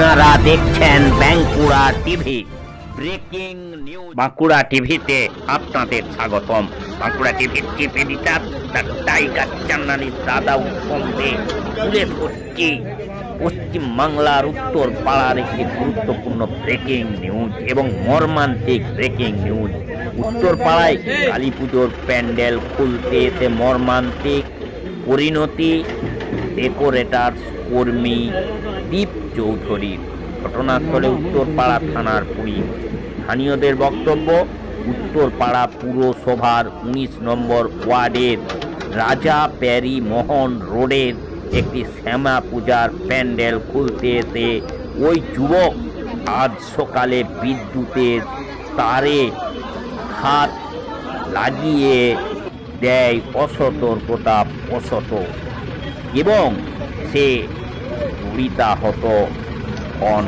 আপনারা দেখছেন Bankura TV. Breaking news. Bankura টিভিতে আপনাদের স্বাগতম। বাঁকুড়া টিভির চিফ এডিটর দ্য টাইগার চান্নানি দাদা উত্তম দে তুলে ধরছি পশ্চিম বাংলার উত্তর পাড়ার একটি গুরুত্বপূর্ণ ব্রেকিং নিউজ এবং মর্মান্তিক ব্রেকিং নিউজ। উত্তর পাড়ায় কালী পুজোর প্যান্ডেল খুলতে এসে মর্মান্তিক পরিণতি। ডেকোরেটার কর্মী দীপ চৌধুরীর ঘটনাস্থলে উত্তরপাড়া থানার পুলিশ। স্থানীয়দের বক্তব্য, উত্তরপাড়া পুরসভার উনিশ নম্বর ওয়ার্ডের রাজা প্যারি মোহন রোডের একটি শ্যামা পূজার প্যান্ডেল খুলতে এসে ওই যুবক আজ সকালে বিদ্যুতের তারে হাত লাগিয়ে দেয় অসতর্কতা অসত এবং সে মৃতাহত হন।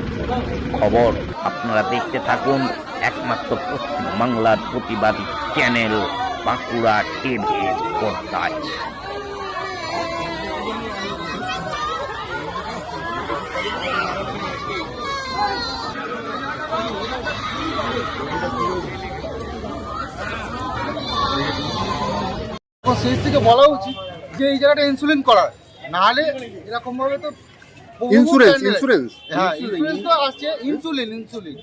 খবর আপনারা দেখতে থাকুন একমাত্র পশ্চিম বাংলার প্রতিবাদী চ্যানেল বাঁকুড়া টিভি পর্দায়। শেষ থেকে বলা উচিত যে এই জায়গাটা ইনসুলিন করা নাহলে এরকম ভাবে তো ইন্স্যুরেন্স ইন্স্যুরেন্স হ্যাঁ ইন্স্যুরেন্স তো আসছে ইনসুলিন ইনসুলিন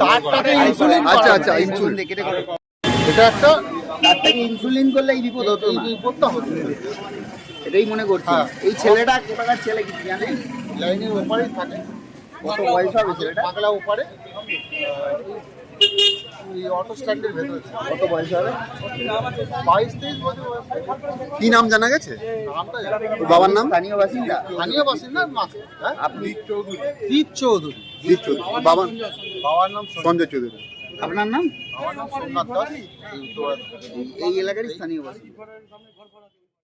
তারটাকে ইনসুলিন আচ্ছা। আচ্ছা ইন্স্যুরেন্স এটা একটা তার থেকে ইনসুলিন করলে এই বিপদ হতো এই না বিপদটা হচ্ছে। এটাই মনে করছি। হ্যাঁ। এই ছেলেটা কোথাকার ছেলে কিছু জানে লাইনের ওপারেই থাকে। কত বয়স হবে ছেলেটা? পাগলা ওপারে। অটো স্ট্যান্ডের ভেতরে। কত বয়স হবে? বাইশ তেইশ বছর কি নাম জানা গেছে? নামটা জানি না। ওর বাবার নাম? স্থানীয় বাসিন্দা। স্থানীয় বাসিন্দা মা হ্যাঁ? আপনি দীপ চৌধুরী। দীপ চৌধুরী। বাবার বাবার নাম সঞ্জয়। সঞ্জয়। চৌধুরী। আপনার নাম? আমার নাম সোমনাথ দাস। এই উত্তরা এই এলাকারই স্থানীয় বাসিন্দা।